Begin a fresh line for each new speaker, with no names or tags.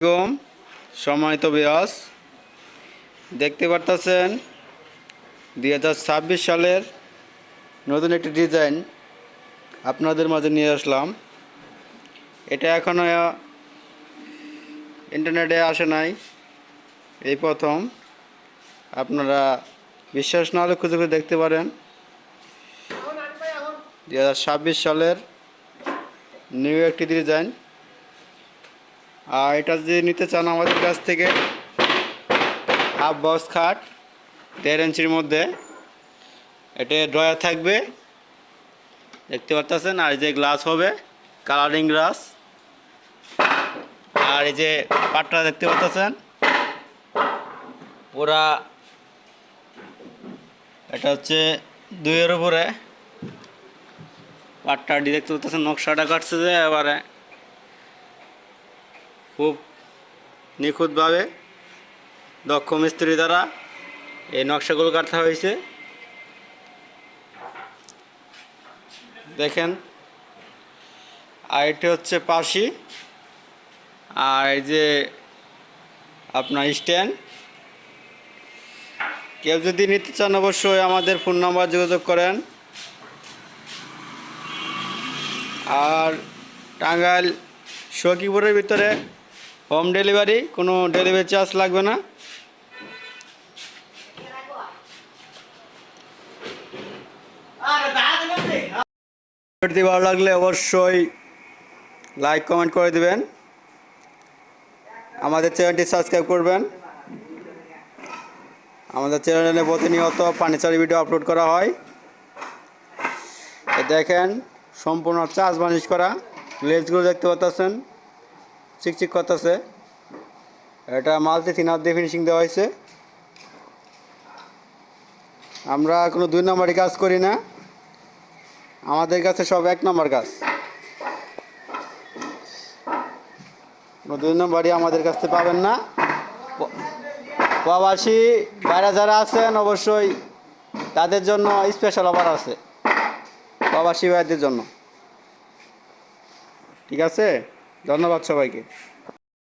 আলাইকুম। সময়ত বিয়াস দেখতে পারতেছেন দুই হাজার ছাব্বিশ সালের নতুন একটি ডিজাইন আপনাদের মাঝে নিয়ে আসলাম। এটা এখনও ইন্টারনেটে আসে নাই, এই প্রথম। আপনারা বিশ্বাস না হলে খুঁজে খুঁজে দেখতে পারেন। দুই হাজার ছাব্বিশ সালের নিউ একটি ডিজাইন। আর এটা যদি নিতে চান আমাদের কাছ থেকে, হাফ বক্স খাট, দেড় ইঞ্চির মধ্যে। এটা ড্রয়ার থাকবে, দেখতে পাচ্ছেন আর যে গ্লাস হবে, কালারিং গ্লাস। আর এই যে পাটটা দেখতে পাচ্ছেন ওরা এটা হচ্ছে দুইয়ের উপরে। পাটটা দেখতে পাচ্ছেন নকশাটা কাটছে যে এবারে। খুব নিখুঁতভাবে দক্ষ মিস্ত্রি দ্বারা এই নকশাগুলো কাটা হয়েছে। দেখেন আর এটি হচ্ছে পাশি, আর এই যে আপনার স্ট্যান্ড। কেউ যদি নিতে চান অবশ্যই আমাদের ফোন নাম্বার যোগাযোগ করেন। আর টাঙ্গাইল সখীপুরের ভিতরে হোম ডেলিভারি, কোনো ডেলিভারি চার্জ লাগবে না। ভিডিওটি ভালো লাগলে অবশ্যই লাইক কমেন্ট করে দেবেন। আমাদের চ্যানেলটি সাবস্ক্রাইব করবেন। আমাদের চ্যানেলে প্রতিনিয়ত পানিচারি ভিডিও আপলোড করা হয়। দেখেন, সম্পূর্ণ চাষ বানিশ করা। লেজগুলো দেখতে পাচ্ছেন। চিকচিক করতেছে। এটা মালতি হাত দিয়ে ফিনিশিং দেওয়া হয়েছে। আমরা কোনো দুই নম্বরই কাজ করি না। আমাদের কাছে সব এক নম্বর কাজ। দুই নম্বরই আমাদের কাছ পাবেন না। প্রবাসী বাইরে যারা আছেন, অবশ্যই তাদের জন্য স্পেশাল অফার আছে। প্রবাসী ভাইদের জন্য। ঠিক আছে? ধন্যবাদ সবাইকে।